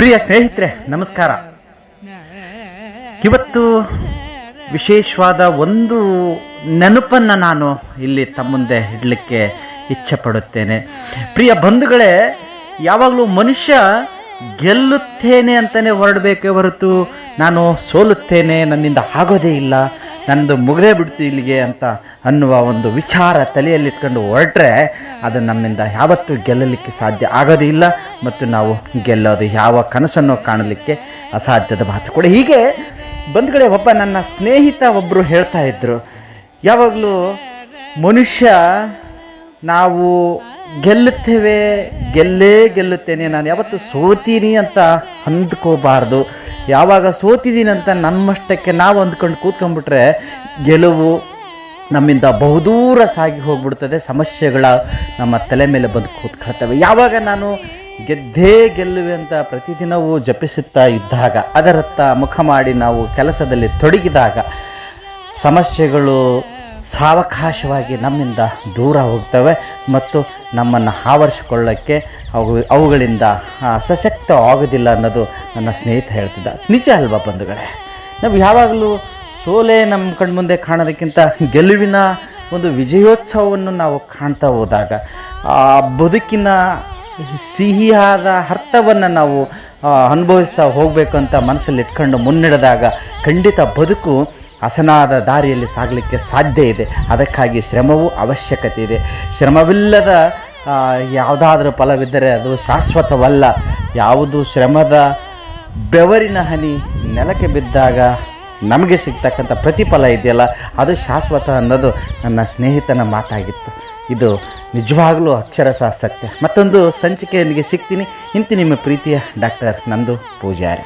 ಪ್ರಿಯ ಸ್ನೇಹಿತರೆ, ನಮಸ್ಕಾರ. ಇವತ್ತು ವಿಶೇಷವಾದ ಒಂದು ನೆನಪನ್ನು ನಾನು ಇಲ್ಲಿ ತಮ್ಮ ಮುಂದೆ ಇಡಲಿಕ್ಕೆ ಇಚ್ಛೆ ಪಡುತ್ತೇನೆ ಪ್ರಿಯ ಬಂಧುಗಳೇ, ಯಾವಾಗಲೂ ಮನುಷ್ಯ ಗೆಲ್ಲುತ್ತೇನೆ ಅಂತಲೇ ಹೊರಡಬೇಕೇ ಹೊರತು ನಾನು ಸೋಲುತ್ತೇನೆ ನನ್ನಿಂದ ಆಗೋದೇ ಇಲ್ಲ. ನಂದು ಮುಗದೇ ಬಿಡ್ತು ಇಲ್ಲಿಗೆ ಅಂತ ಅನ್ನುವ ಒಂದು ವಿಚಾರ ತಲೆಯಲ್ಲಿ ಇಟ್ಕೊಂಡು ಹೊರಟ್ರೆ ಅದು ನಮ್ಮಿಂದ ಯಾವತ್ತೂ ಗೆಲ್ಲಲಿಕ್ಕೆ ಸಾಧ್ಯ ಆಗೋದಿಲ್ಲ ಮತ್ತು ನಾವು ಗೆಲ್ಲೋದು ಯಾವ ಕನಸನ್ನು ಕಾಣಲಿಕ್ಕೆ ಅಸಾಧ್ಯದ ಮಾತು ಕೂಡ. ಹೀಗೆ ಬಂದ್ಗಡೆ ಒಬ್ಬ ನನ್ನ ಸ್ನೇಹಿತ ಒಬ್ಬರು ಹೇಳ್ತಾ ಇದ್ದರು ಯಾವಾಗಲೂ ಮನುಷ್ಯ ನಾವು ಗೆಲ್ಲುತ್ತೇವೆ, ಗೆಲ್ಲೇ ಗೆಲ್ಲುತ್ತೇನೆ, ನಾನು ಯಾವತ್ತು ಸೋತೀನಿ ಅಂತ ಅಂದ್ಕೋಬಾರ್ದು. ಯಾವಾಗ ಸೋತಿದ್ದೀನಿ ಅಂತ ನಮ್ಮಷ್ಟಕ್ಕೆ ನಾವು ಅಂದ್ಕೊಂಡು ಕೂತ್ಕೊಂಡ್ಬಿಟ್ರೆ ಗೆಲುವು ನಮ್ಮಿಂದ ಬಹುದೂರ ಸಾಗಿ ಹೋಗ್ಬಿಡ್ತದೆ, ಸಮಸ್ಯೆಗಳ ನಮ್ಮ ತಲೆ ಮೇಲೆ ಬಂದು ಕೂತ್ಕೊಳ್ತವೆ. ಯಾವಾಗ ನಾನು ಗೆದ್ದೇ ಗೆಲ್ಲುವೆ ಅಂತ ಪ್ರತಿದಿನವೂ ಜಪಿಸುತ್ತಾ ಇದ್ದಾಗ, ಅದರತ್ತ ಮುಖ ಮಾಡಿ ನಾವು ಕೆಲಸದಲ್ಲಿ ತೊಡಗಿದಾಗ, ಸಮಸ್ಯೆಗಳು ಸಾವಕಾಶವಾಗಿ ನಮ್ಮಿಂದ ದೂರ ಹೋಗ್ತವೆ ಮತ್ತು ನಮ್ಮನ್ನು ಆವರಿಸಿಕೊಳ್ಳೋಕ್ಕೆ ಅವು ಅವುಗಳಿಂದ ಸಶಕ್ತವಾಗೋದಿಲ್ಲ ಅನ್ನೋದು ನನ್ನ ಸ್ನೇಹಿತ ಹೇಳ್ತಿದ್ದ. ನಿಜ ಅಲ್ವಾ ಬಂಧುಗಳೇ? ನಾವು ಯಾವಾಗಲೂ ಸೋಲೆ ನಮ್ಮ ಕಣ್ಮುಂದೆ ಕಾಣೋದಕ್ಕಿಂತ ಗೆಲುವಿನ ಒಂದು ವಿಜಯೋತ್ಸವವನ್ನು ನಾವು ಕಾಣ್ತಾ ಹೋದಾಗ, ಆ ಬದುಕಿನ ಸಿಹಿಯಾದ ಅರ್ಥವನ್ನು ನಾವು ಅನುಭವಿಸ್ತಾ ಹೋಗಬೇಕು ಅಂತ ಮನಸ್ಸಲ್ಲಿ ಇಟ್ಕೊಂಡು ಮುನ್ನಡೆದಾಗ ಖಂಡಿತ ಬದುಕು ಹಸನಾದ ದಾರಿಯಲ್ಲಿ ಸಾಗಲಿಕ್ಕೆ ಸಾಧ್ಯ ಇದೆ. ಅದಕ್ಕಾಗಿ ಶ್ರಮವೂ ಅವಶ್ಯಕತೆ ಇದೆ. ಶ್ರಮವಿಲ್ಲದ ಯಾವುದಾದ್ರೂ ಫಲವಿದ್ದರೆ ಅದು ಶಾಶ್ವತವಲ್ಲ. ಯಾವುದು ಶ್ರಮದ ಬೆವರಿನ ಹನಿ ನೆಲಕ್ಕೆ ಬಿದ್ದಾಗ ನಮಗೆ ಸಿಗ್ತಕ್ಕಂಥ ಪ್ರತಿಫಲ ಇದೆಯಲ್ಲ, ಅದು ಶಾಶ್ವತ ಅನ್ನೋದು ನನ್ನ ಸ್ನೇಹಿತನ ಮಾತಾಗಿತ್ತು. ಇದು ನಿಜವಾಗಲೂ ಅಕ್ಷರಶಃ ಸತ್ಯ. ಮತ್ತೊಂದು ಸಂಚಿಕೆಯೊಂದಿಗೆ ಸಿಗ್ತೀನಿ. ಇಂತಿ ನಿಮ್ಮ ಪ್ರೀತಿಯ ಡಾಕ್ಟರ್ ನಂದು ಪೂಜಾರಿ.